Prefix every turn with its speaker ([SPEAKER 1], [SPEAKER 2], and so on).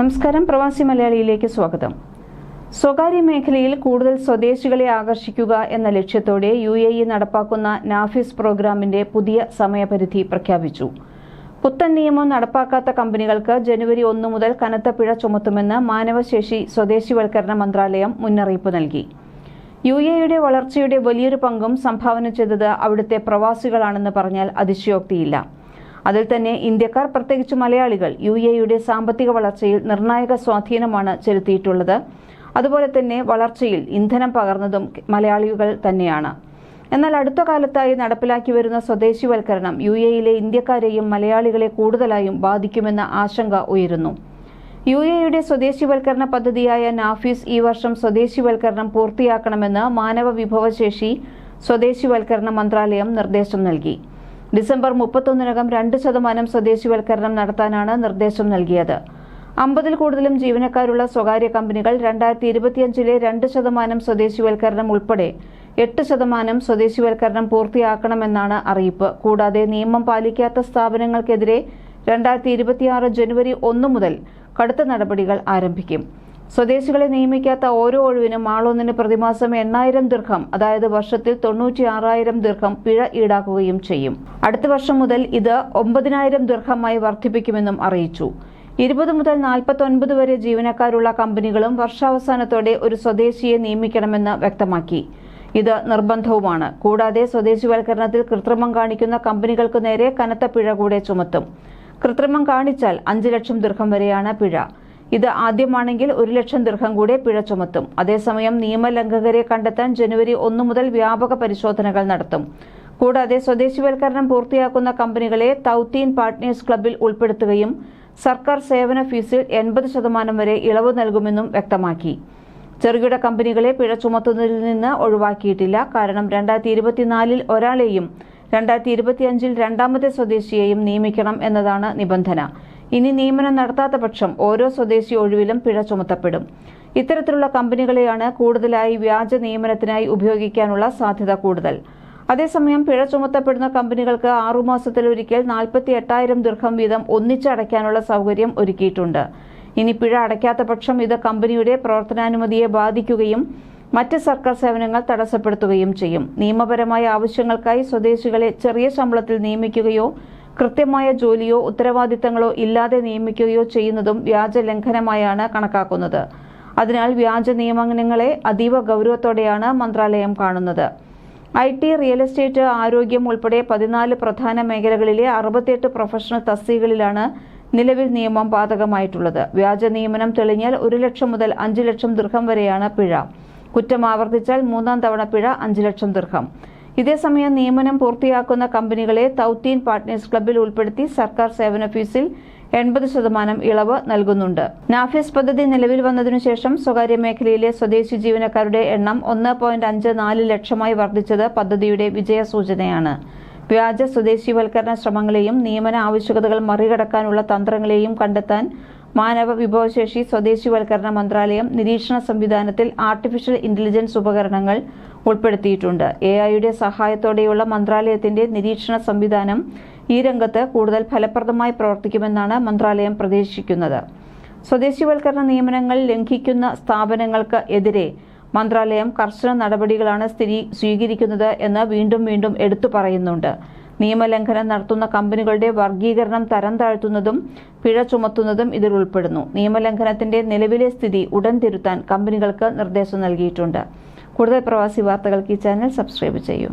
[SPEAKER 1] നമസ്കാരം. പ്രവാസി മലയാളിയിലേക്ക് സ്വാഗതം. സ്വകാര്യ മേഖലയിൽ കൂടുതൽ സ്വദേശികളെ ആകർഷിക്കുക എന്ന ലക്ഷ്യത്തോടെ യു എ ഇ നടപ്പാക്കുന്ന നാഫിസ് പ്രോഗ്രാമിന്റെ പുതിയ സമയപരിധി പ്രഖ്യാപിച്ചു. പുത്തൻ നിയമം നടപ്പാക്കാത്ത കമ്പനികൾക്ക് ജനുവരി ഒന്ന് മുതൽ കനത്ത പിഴ ചുമത്തുമെന്ന് മാനവശേഷി സ്വദേശിവൽക്കരണ മന്ത്രാലയം മുന്നറിയിപ്പ് നൽകി. യു എയുടെ വളർച്ചയുടെ വലിയൊരു പങ്കും സംഭാവന ചെയ്തത് അവിടുത്തെ പ്രവാസികളാണെന്ന് പറഞ്ഞാൽ അതിശയോക്തിയില്ല. അതിൽ തന്നെ ഇന്ത്യക്കാർ പ്രത്യേകിച്ച് മലയാളികൾ യു എയുടെ സാമ്പത്തിക വളർച്ചയിൽ നിർണായക സ്വാധീനമാണ് ചെലുത്തിയിട്ടുള്ളത്. അതുപോലെ തന്നെ വളർച്ചയിൽ ഇന്ധനം പകർന്നതും മലയാളികൾ തന്നെയാണ്. എന്നാൽ അടുത്ത കാലത്തായി നടപ്പിലാക്കി വരുന്ന സ്വദേശിവൽക്കരണം യു എയിലെ ഇന്ത്യക്കാരെയും മലയാളികളെ കൂടുതലായും ബാധിക്കുമെന്ന ആശങ്ക ഉയരുന്നു. യു എയുടെ സ്വദേശിവൽക്കരണ പദ്ധതിയായ നാഫീസ് ഈ വർഷം സ്വദേശിവൽക്കരണം പൂർത്തിയാക്കണമെന്ന് മാനവ വിഭവശേഷി സ്വദേശിവൽക്കരണ മന്ത്രാലയം നിർദ്ദേശം നൽകി. ഡിസംബർ മുപ്പത്തൊന്നിനകം രണ്ട് ശതമാനം സ്വദേശിവൽക്കരണം നടത്താനാണ് നിർദ്ദേശം നൽകിയത്. അമ്പതിൽ കൂടുതലും ജീവനക്കാരുള്ള സ്വകാര്യ കമ്പനികൾ രണ്ടായിരത്തി ഇരുപത്തിയഞ്ചിലെ രണ്ട് ശതമാനം സ്വദേശിവൽക്കരണം ഉൾപ്പെടെ എട്ട് ശതമാനം സ്വദേശിവൽക്കരണം പൂർത്തിയാക്കണമെന്നാണ് അറിയിപ്പ്. കൂടാതെ നിയമം പാലിക്കാത്ത സ്ഥാപനങ്ങൾക്കെതിരെ രണ്ടായിരത്തി ഇരുപത്തിയാറ് ജനുവരി ഒന്ന് മുതൽ കടുത്ത നടപടികൾ ആരംഭിക്കും. സ്വദേശികളെ നിയമിക്കാത്ത ഓരോ ഒഴിവിനും ആളൊന്നിന് പ്രതിമാസം എണ്ണായിരം ദീർഘം അതായത് വർഷത്തിൽ തൊണ്ണൂറ്റി ആറായിരം ദീർഘം പിഴ ഈടാക്കുകയും ചെയ്യും. അടുത്ത വർഷം മുതൽ ഇത് ഒമ്പതിനായിരം ദീർഘമായി വർദ്ധിപ്പിക്കുമെന്നും അറിയിച്ചു. ഇരുപത് മുതൽ നാൽപ്പത്തൊൻപത് വരെ ജീവനക്കാരുള്ള കമ്പനികളും വർഷാവസാനത്തോടെ ഒരു സ്വദേശിയെ നിയമിക്കണമെന്ന് വ്യക്തമാക്കി. ഇത് നിർബന്ധവുമാണ്. കൂടാതെ സ്വദേശിവൽക്കരണത്തിൽ കൃത്രിമം കാണിക്കുന്ന കമ്പനികൾക്ക് നേരെ കനത്ത പിഴ കൂടെ ചുമത്തും. കൃത്രിമം കാണിച്ചാൽ അഞ്ച് ലക്ഷം ദീർഘം വരെയാണ് പിഴ. ഇത് ആദ്യമാണെങ്കിൽ ഒരു ലക്ഷം ദീർഘം കൂടെ പിഴ ചുമത്തും. അതേസമയം നിയമലംഘകരെ കണ്ടെത്താൻ ജനുവരി ഒന്നു മുതൽ വ്യാപക പരിശോധനകൾ നടത്തും. കൂടാതെ സ്വദേശിവൽക്കരണം പൂർത്തിയാക്കുന്ന കമ്പനികളെ തൗത്തീൻ പാർട്ട്നേഴ്സ് ക്ലബിൽ ഉൾപ്പെടുത്തുകയും സർക്കാർ സേവന ഫീസിൽ എൺപത് ശതമാനം വരെ ഇളവ് നൽകുമെന്നും വ്യക്തമാക്കി. ചെറുകിട കമ്പനികളെ പിഴ ചുമത്തുന്നതിൽ നിന്ന് ഒഴിവാക്കിയിട്ടില്ല. കാരണം രണ്ടായിരത്തി ഇരുപത്തിനാലിൽ ഒരാളെയും രണ്ടായിരത്തി ഇരുപത്തിയഞ്ചിൽ രണ്ടാമത്തെ സ്വദേശിയെയും നിയമിക്കണം എന്നതാണ് നിബന്ധന. ഇനി നിയമനം നടത്താത്ത പക്ഷം ഓരോ സ്വദേശി ഒഴിവിലും പിഴ ചുമത്തപ്പെടും. ഇത്തരത്തിലുള്ള കമ്പനികളെയാണ് കൂടുതലായി വ്യാജ നിയമനത്തിനായി ഉപയോഗിക്കാനുള്ള സാധ്യത കൂടുതൽ. അതേസമയം പിഴ ചുമത്തപ്പെടുന്ന കമ്പനികൾക്ക് ആറുമാസത്തിലൊരിക്കൽ നാൽപ്പത്തി എട്ടായിരം ദീർഘം വീതം ഒന്നിച്ചടയ്ക്കാനുള്ള സൗകര്യം ഒരുക്കിയിട്ടുണ്ട്. ഇനി പിഴ അടയ്ക്കാത്ത പക്ഷം ഇത് കമ്പനിയുടെ പ്രവർത്തനാനുമതിയെ ബാധിക്കുകയും മറ്റ് സർക്കാർ സേവനങ്ങൾ തടസ്സപ്പെടുത്തുകയും ചെയ്യും. നിയമപരമായ ആവശ്യങ്ങൾക്കായി സ്വദേശികളെ ചെറിയ ശമ്പളത്തിൽ നിയമിക്കുകയോ കൃത്യമായ ജോലിയോ ഉത്തരവാദിത്തങ്ങളോ ഇല്ലാതെ നിയമിക്കുകയോ ചെയ്യുന്നതും വ്യാജ ലംഘനമായാണ് കണക്കാക്കുന്നത്. അതിനാൽ വ്യാജ നിയമനങ്ങളെ അതീവ ഗൗരവത്തോടെയാണ് മന്ത്രാലയം കാണുന്നത്. ഐ ടി റിയൽ എസ്റ്റേറ്റ് ആരോഗ്യം ഉൾപ്പെടെ പതിനാല് പ്രധാന മേഖലകളിലെ അറുപത്തിയെട്ട് പ്രൊഫഷണൽ തസ്തികകളിലാണ് നിലവിൽ നിയമം ബാധകമായിട്ടുള്ളത്. വ്യാജ നിയമനം തെളിഞ്ഞാൽ ഒരു ലക്ഷം മുതൽ അഞ്ച് ലക്ഷം ദീർഘം വരെയാണ് പിഴ. കുറ്റം ആവർത്തിച്ചാൽ മൂന്നാം തവണ പിഴ അഞ്ച് ലക്ഷം ദീർഘം. ഇതേസമയം നിയമനം പൂർത്തിയാക്കുന്ന കമ്പനികളെ തൗത്തീൻ പാർട്ട്നേഴ്സ് ക്ലബിൽ ഉൾപ്പെടുത്തി സർക്കാർ സേവന ഫീസിൽ എൺപത് ശതമാനം ഇളവ് നൽകുന്നുണ്ട്. നാഫിസ് പദ്ധതി നിലവിൽ വന്നതിനുശേഷം സ്വകാര്യ മേഖലയിലെ സ്വദേശി ജീവനക്കാരുടെ എണ്ണം ഒന്ന് പോയിന്റ് അഞ്ച് നാല് ലക്ഷമായി വർദ്ധിച്ചത് പദ്ധതിയുടെ വിജയ സൂചനയാണ്. വ്യാജ സ്വദേശിവൽക്കരണ ശ്രമങ്ങളെയും നിയമന ആവശ്യകതകൾ മറികടക്കാനുള്ള തന്ത്രങ്ങളെയും കണ്ടെത്താൻ മാനവ വിഭവശേഷി സ്വദേശിവൽക്കരണ മന്ത്രാലയം നിരീക്ഷണ സംവിധാനത്തിൽ ആർട്ടിഫിഷ്യൽ ഇന്റലിജൻസ് ഉപകരണങ്ങൾ ഉൾപ്പെടുത്തിയിട്ടുണ്ട്. എ ഐയുടെ സഹായത്തോടെയുള്ള മന്ത്രാലയത്തിന്റെ നിരീക്ഷണ സംവിധാനം ഈ രംഗത്ത് കൂടുതൽ ഫലപ്രദമായി പ്രവർത്തിക്കുമെന്നാണ് മന്ത്രാലയം പ്രതീക്ഷിക്കുന്നത്. സ്വദേശിവൽക്കരണ നിയമനങ്ങൾ ലംഘിക്കുന്ന സ്ഥാപനങ്ങൾക്ക് എതിരെ മന്ത്രാലയം കർശന നടപടികളാണ് സ്ഥിരീ സ്വീകരിക്കുന്നത് എന്ന് വീണ്ടും വീണ്ടും എടുത്തു പറയുന്നുണ്ട്. നിയമലംഘനം നടത്തുന്ന കമ്പനികളുടെ വർഗീകരണം തരം താഴ്ത്തുന്നതും പിഴ ചുമത്തുന്നതും ഇതിൽ ഉൾപ്പെടുന്നു. നിയമലംഘനത്തിന്റെ നിലവിലെ സ്ഥിതി ഉടൻ തിരുത്താൻ കമ്പനികൾക്ക് നിർദ്ദേശം നൽകിയിട്ടുണ്ട്. കൂടുതൽ പ്രവാസി വാർത്തകൾക്ക് ഈ ചാനൽ സബ്സ്ക്രൈബ് ചെയ്യൂ.